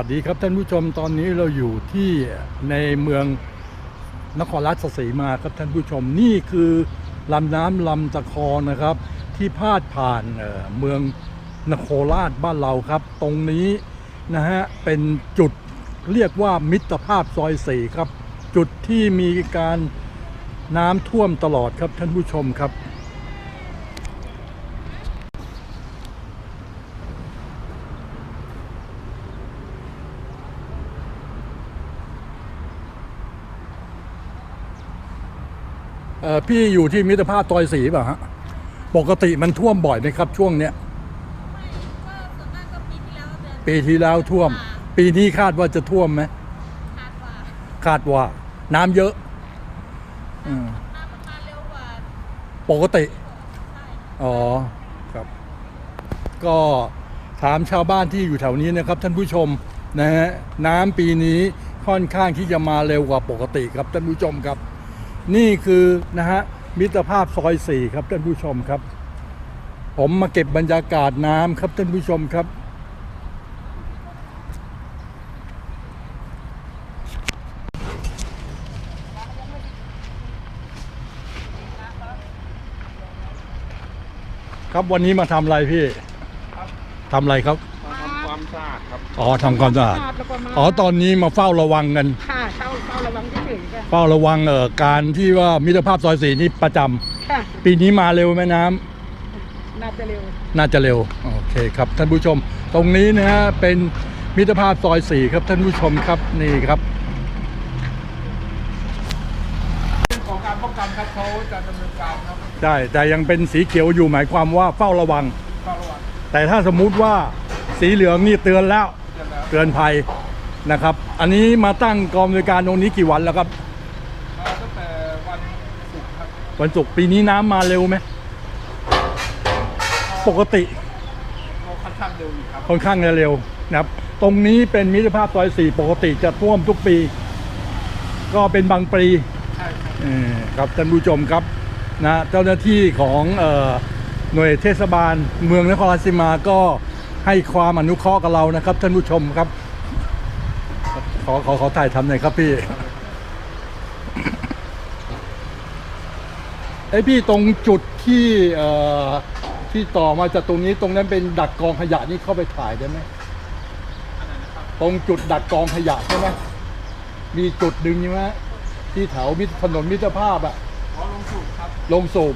วัสดีครับท่านผู้ชมตอนนี้เราอยู่ที่ในเมืองนครราชสีมาครับท่านผู้ชมนี่คือลำน้ำลำตะคอนะครับ ที่พาดผ่านเเมืองนครราชบ้านเราครับ ตรงนี้นะฮะเป็นจุดเรียกว่ามิตรภาพซอยสี่ครับ จุดที่มีการน้ำท่วมตลอดครับท่านผู้ชมครับ พี่อยู่ที่มิตรภาพซอยสีป่ะฮะ ปกติมันท่วมบ่อยไหมครับ ช่วงเนี้ยไม่ก็ส่วนมากก็ปีที่แล้วเดือนปีที่แล้วท่วม ปีนี้คาดว่าจะท่วมไหม คาดว่าคาดว่า น้ำเยอะอืมน้ำมันมาเร็วกว่าปกติ ใช่อ๋อครับ ก็ถามชาวบ้านที่อยู่แถวนี้นะครับ ท่านผู้ชมนะฮะน้ำปีนี้ค่อนข้างที่จะมาเร็วกว่าปกติครับท่านผู้ชมครับ นี่คือนะฮะมิตรภาพซอยสี่ครับท่านผู้ชมครับ ผมมาเก็บบรรยากาศน้ำครับท่านผู้ชมครับ ครับวันนี้มาทำอะไรพี่ทำอะไรครับ มาทำความสะอาดครับ อ๋อทำความสะอาด แล้วก็มาอ๋อตอนนี้มาเฝ้าระวังกัน ค่ะ เฝ้าระวังเอ่อการที่ว่ามิตรภาพซอยสีนี่ประจำค่ะปีนี้มาเร็วไหมน้ำ น่าจะเร็ว น่าจะเร็ว โอเคครับ ท่านผู้ชม ตรงนี้นะฮะเป็นมิตรภาพซอยสี่ครับท่านผู้ชมครับนี่ครับเรื่องของการป้องกันครับเขาจะดำเนินการครับได้แต่ยังเป็นสีเขียวอยู่หมายความว่าเฝ้าระวัง เฝ้าระวังแต่ถ้าสมมุติว่าสีเหลืองนี่เตือนแล้ว เตือนแล้วเตือนภัยนะครับ อันนี้มาตั้งกองบริการตรงนี้กี่วันแล้วครับ มาตั้งแต่วันศุกร์ครับ วันศุกร์ปีนี้น้ำมาเร็วไหมปกติก็ค่อนข้างเร็วอยู่ครับค่อนข้างจะเร็วนะครับ ตรงนี้เป็นมิตรภาพซอยสี่ปกติจะท่วมทุกปี ก็เป็นบางปีใช่ครับเออครับท่านผู้ชมครับนะเจ้าหน้าที่ของเอ่อหน่วยเทศบาลเมืองนครราชสีมาก็ให้ความอนุเคราะห์กับเรานะครับท่านผู้ชมครับ ขอขอขอถ่ายทำหน่อยครับพี่ ไอยพี่ตรงจุดที่เอ่อที่ต่อมาจากตรงนี้ตรงนั้นเป็นดักกองขยะนี่เข้าไปถ่ายได้ไหมตรงจุดดักกองขยะใช่ไหมมีจุดดึงใช่ไหมที่แถวมิตรถนนมิตรภาพอะขอลงสูตรครับลงสูบ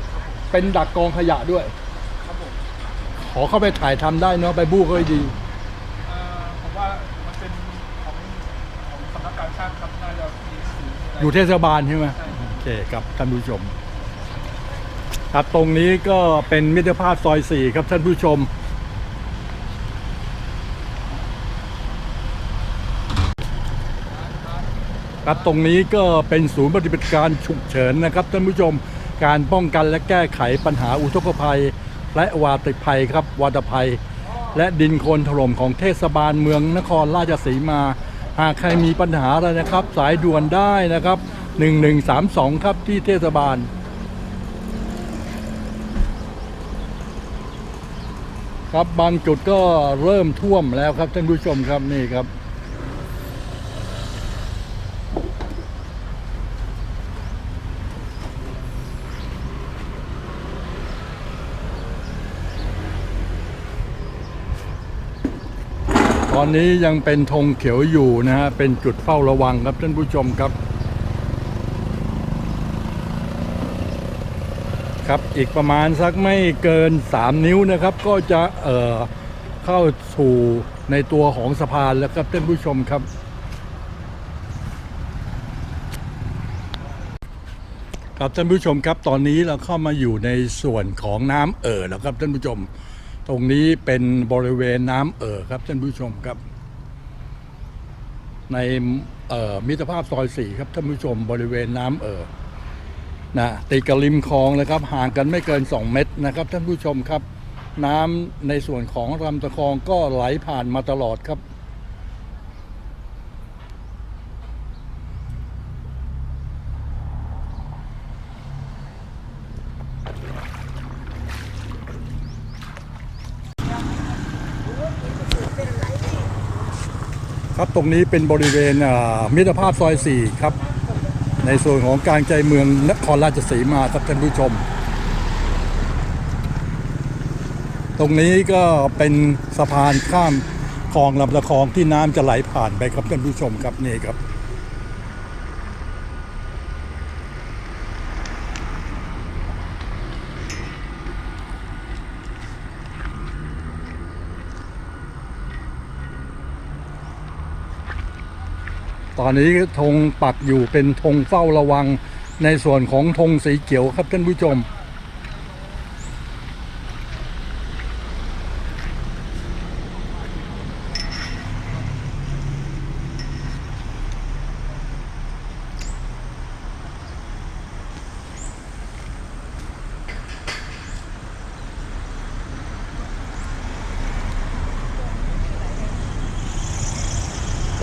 เป็นดักกองขยะด้วยครับผมขอเข้าไปถ่ายทำได้เนาะไปบู้ก็ดี เอ่อผมว่ามันเป็นของของสำนักการช่างครับน่าจะมีสีอะไรอยู่เทศบาลใช่ไหม ใช่ครับโอเคครับท่านผู้ชม ครับตรงนี้ก็เป็นมิตรภาพซอยสี่ครับท่านผู้ชม ครับตรงนี้ก็เป็นศูนย์ปฏิบัติการฉุกเฉินนะครับท่านผู้ชมการป้องกันและแก้ไขปัญหาอุทกภัย และวาตภัยครับวาตภัย และดินโคลนถล่มของเทศบาลเมืองนครราชสีมา หากใครมีปัญหาอะไรนะครับ สายด่วนได้นะครับ 1132 ครับที่เทศบาล ครับบางจุดก็เริ่มท่วมแล้วครับท่านผู้ชมครับนี่ครับ ตอนนี้ยังเป็นธงเขียวอยู่นะฮะเป็นจุดเฝ้าระวังครับท่านผู้ชมครับ ครับ อีกประมาณสักไม่เกิน 3 นิ้วนะครับ ก็จะเอ่อเข้าสู่ในตัวของสะพานแล้วครับท่านผู้ชมครับ ครับท่านผู้ชมครับตอนนี้เราเข้ามาอยู่ในส่วนของน้ำเอ่อแล้วครับท่านผู้ชม ตรงนี้เป็นบริเวณน้ำเอ่อครับท่านผู้ชมครับ ในมิตรภาพซอยสี่ครับท่านผู้ชมบริเวณน้ำเอ่อ นะติดกับริมคลองนะครับห่างกันไม่เกิน 2 เมตรนะครับ ท่านผู้ชมครับ น้ำในส่วนของลำตะคองก็ไหลผ่านมาตลอดครับครับตรงนี้เป็นบริเวณอ่ามิตรภาพซอย 4 ครับ ในส่วนของกลางใจเมืองนครราชสีมาครับท่านผู้ชม ตรงนี้ก็เป็นสะพานข้ามคลองลำตะคองที่น้ำจะไหลผ่านไปครับท่านผู้ชมครับนี่ครับ ตอนนี้ธงปักอยู่เป็นธงเฝ้าระวังในส่วนของธงสีเขียวครับท่านผู้ชม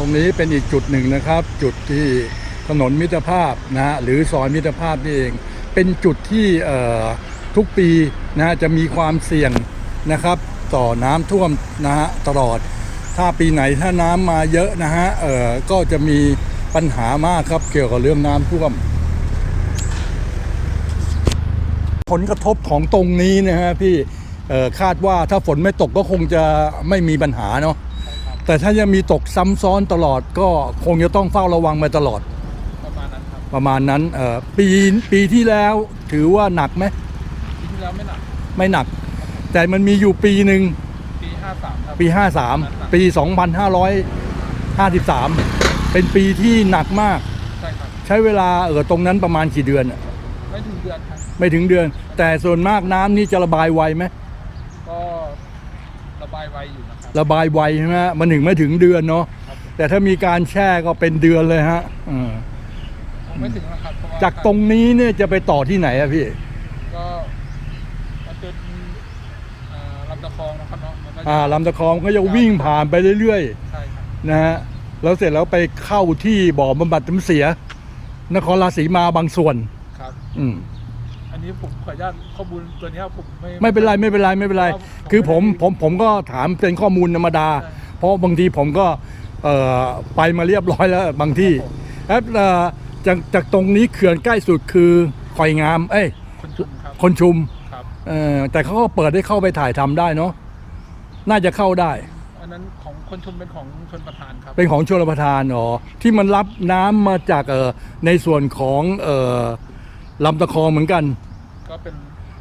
ตรงนี้เป็นอีกจุดหนึ่งนะครับ จุดที่ถนนมิตรภาพนะฮะหรือซอยมิตรภาพนี่เอง เป็นจุดที่ทุกปีนะฮะจะมีความเสี่ยงนะครับ ต่อน้ำท่วมนะฮะตลอด ถ้าปีไหนถ้าน้ำมาเยอะนะฮะเอ่อก็จะมีปัญหามากครับเกี่ยวกับเรื่องน้ำท่วม ผลกระทบของตรงนี้นะฮะพี่คาดว่าถ้าฝนไม่ตกก็คงจะไม่มีปัญหาเนาะ แต่ถ้ายังมีตกซ้ำซ้อนตลอดก็คงจะต้องเฝ้าระวังมาตลอด ประมาณนั้นครับประมาณนั้นเอ่อปีปีที่แล้วถือว่าหนักไหมปีที่แล้วไม่หนักไม่หนัก แต่มันมีอยู่ปีหนึ่งปีห้าสามครับปี 53 ปี 2553 เป็นปีที่หนักมาก ใช่ครับใช้เวลาเออตรงนั้นประมาณกี่เดือนอะไม่ถึงเดือนครับไม่ถึงเดือน แต่ส่วนมากน้ำนี่จะระบายไวไหม ก็ระบายไวอยู่นะค รับระบายไวใช่ไหมฮะมันถึงไม่ถึงเดือนเนาะครับแต่ถ้ามีการแช่ก็เป็นเดือนเลยฮะอืมคงไม่ถึงนะครับเพราะว่าจากตรงนี้เนี่ยจะไปต่อที่ไหนอะพี่ ก็มันเป็นเอ่อลำตะคองนะครับเนาะมันก็จะอ่าลำตะคองก็จะวิ่งผ่านไปเรื่อยใช่ครับๆนะฮะแล้วเสร็จแล้วไปเข้าที่บ่อบำบัดน้ำเสีย นครราชสีมาบางส่วนครับ อืมอั นนี้ผมขออนุญาตข้อมูลตัวเนี้ยผมไม่ ไม่เป็นไรไม่เป็นไรไม่เป็นไร ครับคือผมผมผมก็ถามเป็นข้อมูลธรรมดา ใช่ เพราะบางทีผมก็เอ่อไปมาเรียบร้อยแล้วบางที่ครับผมแล้วเอ่อจากจากตรงนี้เขื่อนใกล้สุดคือคอยงาม เอ้ยคนชุมครับคนชุมครับ เอ่อแต่เขาก็เปิดให้เข้าไปถ่ายทำได้เนาะน่าจะเข้าได้ อันนั้นของคนชุมเป็นของชนประธานครับ เป็นของชลประทานอ๋อที่มันรับน้ำมาจากเอ่อในส่วนของเอ่อลำตะคองเหมือนกัน ก็เป็น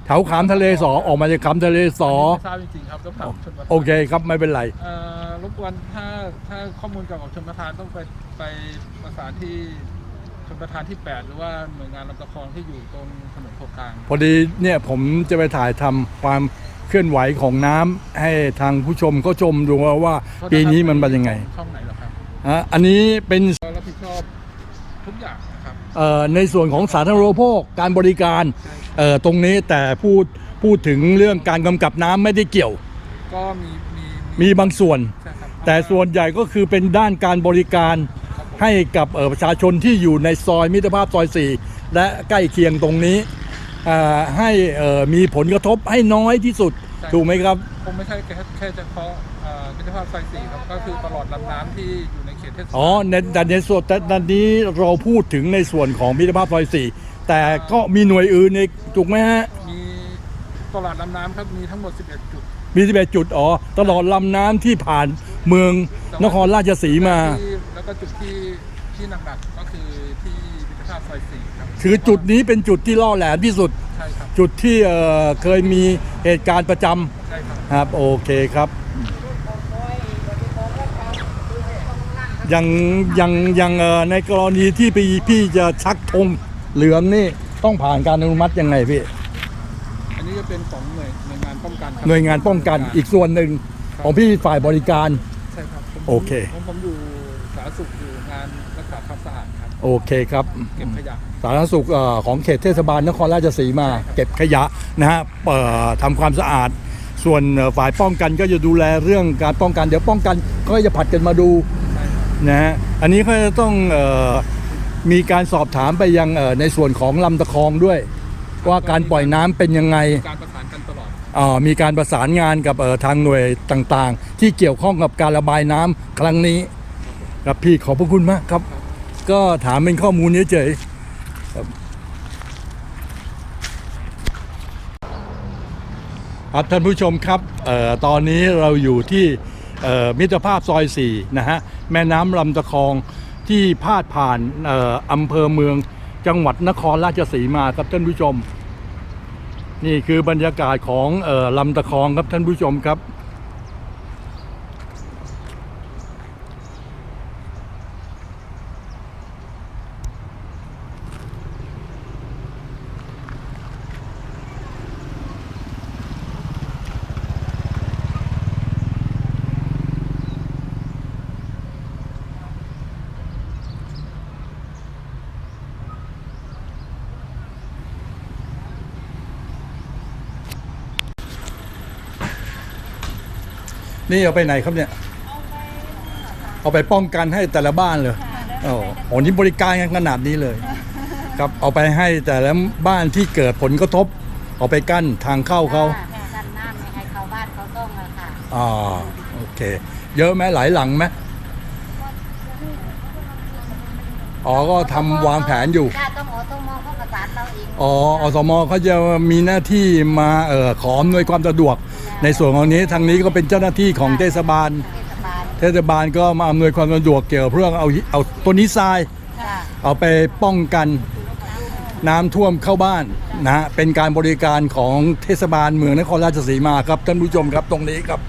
แถวขามทะเลสอออกมาจากขามทะเลสอไม่ทราบจริงๆครับต้องถามชนประธานโอเคครับไม่เป็นไร เอ่อรบกวนถ้าถ้าข้อมูลเกี่ยวกับชนประธานต้องไปไปประสานที่ชนประธานที่ 8 หรือว่าหน่วยงานลำตะคองที่อยู่ตรงถนนโพกลาง พอดีเนี่ยผมจะไปถ่ายทำความเคลื่อนไหวของน้ำให้ทางผู้ชมก็ชมดูว่าว่าปีนี้มันเป็นยังไงช่องไหนเหรอครับอะอันนี้เป็นเรารับผิดชอบทุกอย่างนะครับ เอ่อในส่วนของสาธารณูปโภคการบริการเอ่อ ตรงนี้แต่พูดพูดถึงเรื่องการกำกับน้ำไม่ได้เกี่ยว ก็มีมีมีบางส่วน ใช่ครับแต่ส่วนใหญ่ก็คือเป็นด้านการบริการครับผมให้กับเอ่อประชาชนที่อยู่ในซอยมิตรภาพซอย 4 และใกล้เคียงตรงนี้อ่าให้เอ่อมีผลกระทบให้น้อยที่สุดถูกไหมครับ คงไม่ใช่แค่แค่เฉพาะเอ่อมิตรภาพไฟสีครับก็คือตลอดลำน้ำที่อยู่ในเขตเทศบาล อ๋อในแต่ในส่วนแต่ตอนนี้เราพูดถึงในส่วนของมิตรภาพซอย4 แต่ก็มีหน่วยอื่นอีกถูกไหมฮะ มีตลอดลำน้ำครับ มีทั้งหมด 11 จุดมี11จุดอ๋อตลอดลำน้ำที่ผ่านเมืองนครราชสีมา ที่แล้วก็จุดที่ที่หนักๆก็คือที่มิตรภาพซอยสี่ครับคือจุดนี้เป็นจุดที่ล่อแหลมที่สุด ใช่ครับจุดที่เอ่อเคยมีเหตุการณ์ประจำใช่ครับครับโอเคครับ อย่างอย่างอย่างเอ่อในกรณีที่พี่พี่จะชักธง เหลืองนี่ต้องผ่านการอนุมัติยังไงพี่ อันนี้จะเป็นของหน่วยหน่วยงานป้องกันครับหน่วยงานป้องกันอีกส่วนหนึ่งของพี่ฝ่ายบริการ ใช่ครับผมโอเค ผมผมอยู่สาธารณสุขอยู่งานรักษาความสะอาดครับโอเคครับ เก็บขยะ สาธารณสุขเอ่อของเขตเทศบาลนครราชสีมาเก็บขยะนะฮะเอ่อทำความสะอาด ส่วนเอ่อฝ่ายป้องกันก็จะดูแลเรื่องการป้องกัน เดี๋ยวป้องกันก็จะผัดกันมาดูใช่ครับ นะฮะอันนี้ก็จะต้องเออ มีการสอบถามไปยังเอ่อในส่วนของลำตะคองด้วย ว่าการปล่อยน้ำเป็นยังไงการประสานกันตลอดอ่ามีการประสานงานกับเอ่อทางหน่วยต่างๆ ที่เกี่ยวข้องกับการระบายน้ำครั้งนี้ครับพี่ขอบพระคุณมากครับ ก็ถามเป็นข้อมูลเฉยๆ ครับครับท่านผู้ชมครับเอ่อตอนนี้เราอยู่ที่เอ่อมิตรภาพซอย4นะฮะแม่น้ำลำตะคอง ที่พาดผ่านอำเภอเมืองจังหวัดนครราชสีมาครับท่านผู้ชม นี่คือบรรยากาศของออลำตะคองครับท่านผู้ชมครับ นี่เอาไปไหนครับเนี่ย เอาไปป้องกันให้แต่ละบ้านเลยโอ้โหนี่บริการกันขนาดนี้เลย ครับเอาไปให้แต่ละบ้านที่เกิดผลกระทบ เอาไปกั้นทางเข้าเขาแค่ด้านหน้าไม่ให้เข้าบ้านเขาต้องอะค่ะอ่าโอเค เยอะไหมหลายหลังไหมอ๋อก็ทำวางแผนอยู่ถ้าต้องออโต้มองเขาประสานเราเองอ๋ออสมเขาจะมีหน้าที่มาเอ่อขออำนวยความสะดวก ในส่วนของนี้ทางนี้ก็เป็นเจ้าหน้าที่ของเทศบาลเทศบาล เทศบาลก็มาอำนวยความสะดวกเกี่ยวกับเรื่องเอาเอาตัวนี้ทรายค่ะเอาไปป้องกันน้ำท่วมเข้าบ้านนะฮะเป็นการบริการของเทศบาลเมืองนครราชสีมาครับท่านผู้ชมครับตรงนี้ครับ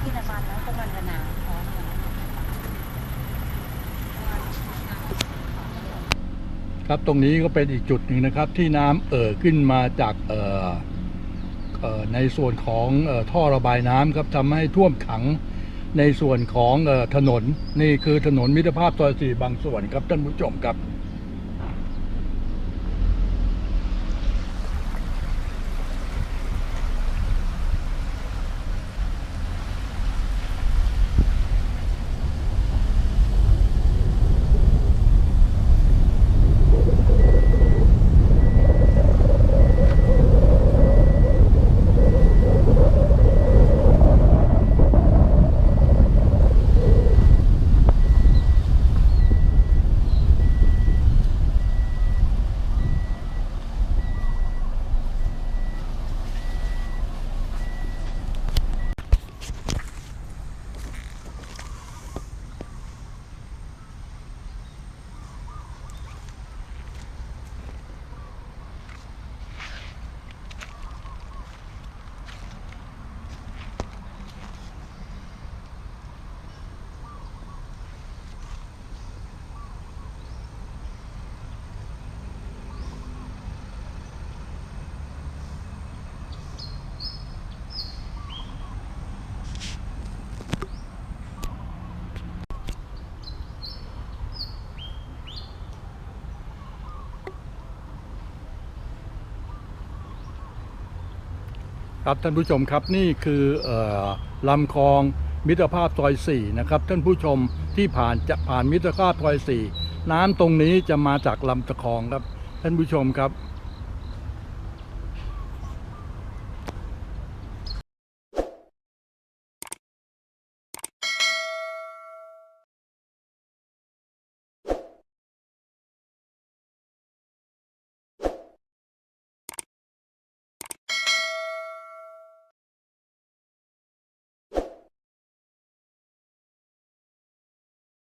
เทศบาลแล้วก็มันกระหนาวอ๋อ ค รับตรงนี้ก็เป็นอีกจุดหนึ่งนะครับ ที่น้ำเอ่อขึ้นมาจากเอ่อในส่วนของออท่อระบายน้ำครับทำให้ท่วมขังในส่วนของออถนนนี่คือถนนมิตรภาพซอยสี่บางส่วนครับท่านผู้ชมครับ ครับท่านผู้ชมครับนี่คือลำคลองมิตรภาพซอย4นะครับท่านผู้ชมที่ผ่านจะผ่านมิตรภาพซอย4น้ำตรงนี้จะมาจากลำตะคองครับ ท่านผู้ชมครับ